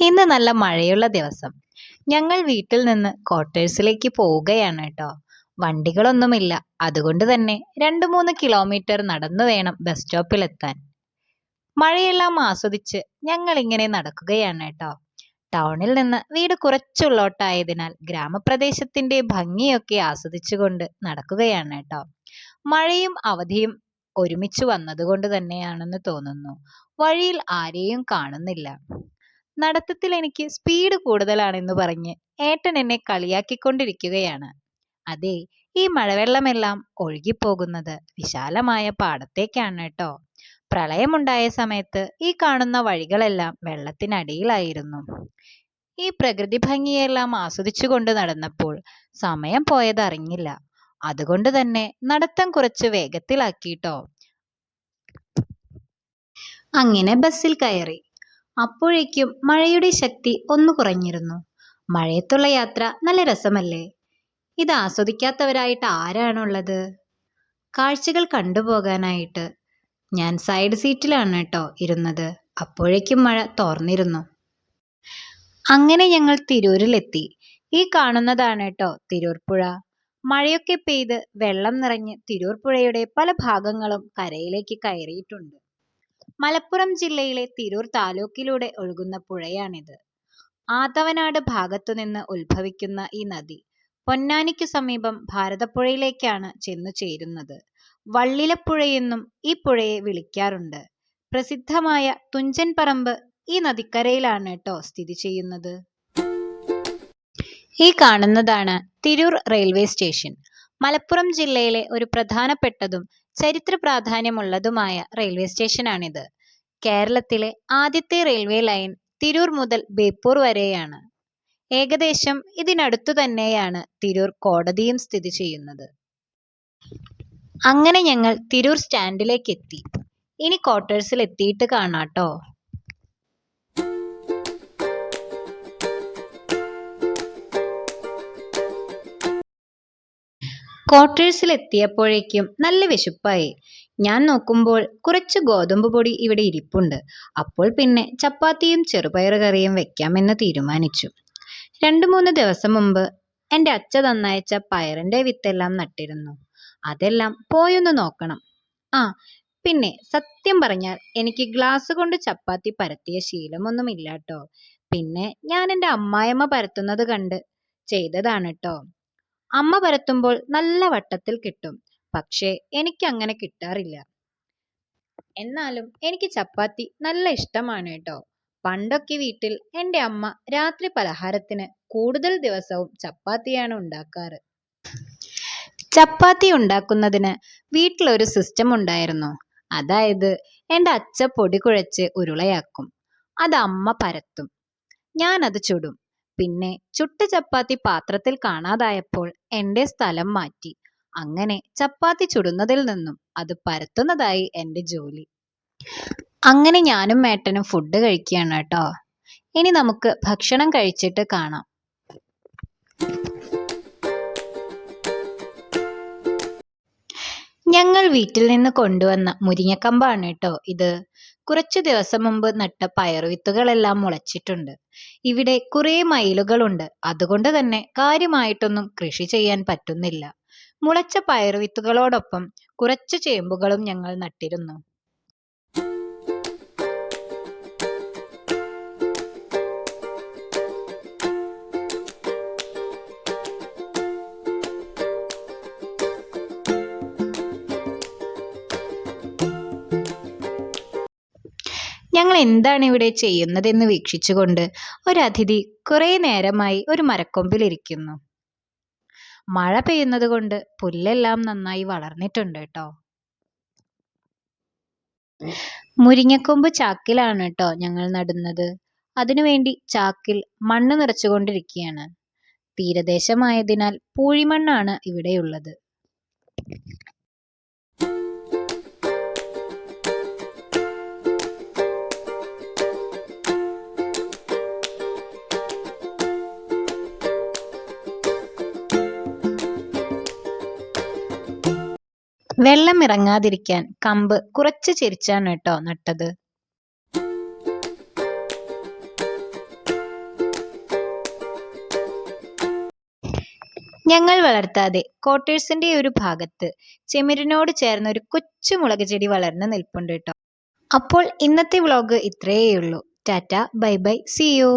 ഇന്ന് നല്ല മഴയുള്ള ദിവസം. ഞങ്ങൾ വീട്ടിൽ നിന്ന് ക്വാർട്ടേഴ്സിലേക്ക് പോവുകയാണ് കേട്ടോ. വണ്ടികളൊന്നുമില്ല. അതുകൊണ്ട് തന്നെ രണ്ട് മൂന്ന് കിലോമീറ്റർ നടന്നു വേണം ബസ് സ്റ്റോപ്പിൽ എത്താൻ. മഴയെല്ലാം ആസ്വദിച്ച് ഞങ്ങൾ ഇങ്ങനെ നടക്കുകയാണ് കേട്ടോ. ടൗണിൽ നിന്ന് വീട് കുറച്ചുള്ളോട്ടായതിനാൽ ഗ്രാമപ്രദേശത്തിന്റെ ഭംഗിയൊക്കെ ആസ്വദിച്ചുകൊണ്ട് നടക്കുകയാണ് കേട്ടോ. മഴയും അവധിയും ഒരുമിച്ച് വന്നതുകൊണ്ട് തന്നെയാണെന്ന് തോന്നുന്നു. വഴിയിൽ ആരെയും കാണുന്നില്ല. നടത്തത്തിൽ എനിക്ക് സ്പീഡ് കൂടുതലാണെന്ന് പറഞ്ഞ് ഏട്ടൻ എന്നെ കളിയാക്കിക്കൊണ്ടിരിക്കുകയാണ്. അതെ ഈ മഴവെള്ളമെല്ലാം ഒഴുകിപ്പോകുന്നത് വിശാലമായ പാടത്തേക്കാണ് കേട്ടോ. പ്രളയമുണ്ടായ സമയത്ത് ഈ കാണുന്ന വഴികളെല്ലാം വെള്ളത്തിനടിയിലായിരുന്നു. ഈ പ്രകൃതി ഭംഗിയെല്ലാം ആസ്വദിച്ചുകൊണ്ട് നടന്നപ്പോൾ സമയം പോയതറിഞ്ഞില്ല അതുകൊണ്ട് തന്നെ നടത്തം കുറച്ച് വേഗത്തിലാക്കിട്ടോ അങ്ങനെ ബസ്സിൽ കയറി. അപ്പോഴേക്കും മഴയുടെ ശക്തി ഒന്ന് കുറഞ്ഞിരുന്നു. മഴയത്തുള്ള യാത്ര നല്ല രസമല്ലേ? ഇത് ആസ്വദിക്കാത്തവരായിട്ട് ആരാണുള്ളത്? കാഴ്ചകൾ കണ്ടുപോകാനായിട്ട്. ഞാൻ സൈഡ് സീറ്റിലാണ് കേട്ടോ ഇരുന്നത്. അപ്പോഴേക്കും മഴ തോർന്നിരുന്നു. അങ്ങനെ ഞങ്ങൾ തിരൂരിലെത്തി. ഈ കാണുന്നതാണ് കേട്ടോ തിരൂർ പുഴ. മഴയൊക്കെ പെയ്ത് വെള്ളം നിറഞ്ഞ് തിരൂർ പുഴയുടെ പല ഭാഗങ്ങളും കരയിലേക്ക് കയറിയിട്ടുണ്ട്. മലപ്പുറം ജില്ലയിലെ തിരൂർ താലൂക്കിലൂടെ ഒഴുകുന്ന പുഴയാണിത്. ആതവനാട് ഭാഗത്തുനിന്ന് ഉത്ഭവിക്കുന്ന ഈ നദി പൊന്നാനിക്കു സമീപം ഭാരതപ്പുഴയിലേക്കാണ് ചെന്നു ചേരുന്നത്. വള്ളിലപ്പുഴയെന്നും ഈ പുഴയെ വിളിക്കാറുണ്ട്. പ്രസിദ്ധമായ തുഞ്ചൻ പറമ്പ് ഈ നദിക്കരയിലാണ് കേട്ടോ സ്ഥിതി ചെയ്യുന്നത്. ഈ കാണുന്നതാണ് തിരൂർ റെയിൽവേ സ്റ്റേഷൻ. മലപ്പുറം ജില്ലയിലെ ഒരു പ്രധാനപ്പെട്ടതും ചരിത്ര പ്രാധാന്യമുള്ളതുമായ റെയിൽവേ സ്റ്റേഷനാണിത് കേരളത്തിലെ ആദ്യത്തെ റെയിൽവേ ലൈൻ തിരൂർ മുതൽ ബേപ്പൂർ വരെയാണ്. ഏകദേശം ഇതിനടുത്തു തന്നെയാണ് തിരൂർ കോടതിയും സ്ഥിതി ചെയ്യുന്നത്. അങ്ങനെ ഞങ്ങൾ തിരൂർ സ്റ്റാൻഡിലേക്ക് എത്തി ഇനി ക്വാർട്ടേഴ്സിൽ എത്തിയിട്ട് കാണാട്ടോ. ക്വാർട്ടേഴ്സിൽ എത്തിയപ്പോഴേക്കും നല്ല വിശപ്പായി. ഞാൻ നോക്കുമ്പോൾ കുറച്ച് ഗോതമ്പ് പൊടി ഇവിടെ ഇരിപ്പുണ്ട്. അപ്പോൾ പിന്നെ ചപ്പാത്തിയും ചെറുപയർ കറിയും വെക്കാമെന്ന് തീരുമാനിച്ചു. രണ്ടു മൂന്ന് ദിവസം മുമ്പ് എന്റെ അച്ഛ തന്നയച്ച പയറിന്റെ വിത്തെല്ലാം നട്ടിരുന്നു. അതെല്ലാം പോയൊന്ന് നോക്കണം. ആ പിന്നെ സത്യം പറഞ്ഞാൽ എനിക്ക് ഗ്ലാസ് കൊണ്ട് ചപ്പാത്തി പരത്തിയ ശീലമൊന്നുമില്ല കേട്ടോ പിന്നെ ഞാൻ എന്റെ അമ്മായിമ്മ പരത്തുന്നത് കണ്ട് ചെയ്തതാണ് കേട്ടോ അമ്മ പരത്തുമ്പോൾ നല്ല വട്ടത്തിൽ കിട്ടും. പക്ഷേ എനിക്ക് അങ്ങനെ കിട്ടാറില്ല. എന്നാലും എനിക്ക് ചപ്പാത്തി നല്ല ഇഷ്ടമാണ് കേട്ടോ. പണ്ടൊക്കെ വീട്ടിൽ എന്റെ അമ്മ രാത്രി പലഹാരത്തിന് കൂടുതൽ ദിവസവും ചപ്പാത്തിയാണ് ഉണ്ടാക്കാറ്. ചപ്പാത്തി ഉണ്ടാക്കുന്നതിന് വീട്ടിലൊരു സിസ്റ്റം ഉണ്ടായിരുന്നു. അതായത് എന്റെ അച്ഛ പൊടി കുഴച്ച് ഉരുളയാക്കും. അത് അമ്മ പരത്തും. ഞാൻ അത് ചുടും. പിന്നെ ചുട്ട ചപ്പാത്തി പാത്രത്തിൽ കാണാതായപ്പോൾ എന്റെ സ്ഥലം മാറ്റി. അങ്ങനെ ചപ്പാത്തി ചുടുന്നതിൽ നിന്നും അത് പരത്തുന്നതായി എന്റെ ജോലി. അങ്ങനെ ഞാനും ഏട്ടനും ഫുഡ് കഴിക്കുകയാണ് കേട്ടോ. ഇനി നമുക്ക് ഭക്ഷണം കഴിച്ചിട്ട് കാണാം. ഞങ്ങൾ വീട്ടിൽ നിന്ന് കൊണ്ടുവന്ന മുരിങ്ങക്കമ്പാണ് കേട്ടോ ഇത്. കുറച്ചു ദിവസം മുമ്പ് നട്ട പയറുവിത്തുകളെല്ലാം മുളച്ചിട്ടുണ്ട്. ഇവിടെ കുറേ മയിലുകളുണ്ട്. അതുകൊണ്ട് തന്നെ കാര്യമായിട്ടൊന്നും കൃഷി ചെയ്യാൻ പറ്റുന്നില്ല. മുളച്ച പയറുവിത്തുകളോടൊപ്പം കുറച്ച് ചേമ്പുകളും ഞങ്ങൾ നട്ടിരുന്നു. ഞങ്ങൾ എന്താണ് ഇവിടെ ചെയ്യുന്നതെന്ന് വീക്ഷിച്ചുകൊണ്ട് ഒരതിഥി കുറേ നേരമായി ഒരു മരക്കൊമ്പിലിരിക്കുന്നു. മഴ പെയ്യുന്നത് കൊണ്ട് പുല്ലെല്ലാം നന്നായി വളർന്നിട്ടുണ്ട് കേട്ടോ. മുരിങ്ങക്കൊമ്പ് ചാക്കിലാണ് കേട്ടോ ഞങ്ങൾ നടുന്നത്. അതിനുവേണ്ടി ചാക്കിൽ മണ്ണ് നിറച്ചുകൊണ്ടിരിക്കുകയാണ്. തീരദേശമായതിനാൽ പൂഴിമണ്ണാണ് ഇവിടെയുള്ളത്. വെള്ളം ഇറങ്ങാതിരിക്കാൻ കമ്പ് കുറച്ച് ചെരിച്ചാണ് കേട്ടോ നട്ടത്. ഞങ്ങൾ വളർത്താതെ കോട്ടേഴ്സിന്റെ ഒരു ഭാഗത്ത് ചെമിരിനോട് ചേർന്ന ഒരു കൊച്ചു മുളക് ചെടി വളർന്ന് നിൽപ്പുണ്ട് കേട്ടോ. അപ്പോൾ ഇന്നത്തെ വ്ളോഗ് ഇത്രയേ ഉള്ളൂ tata bye bye see you.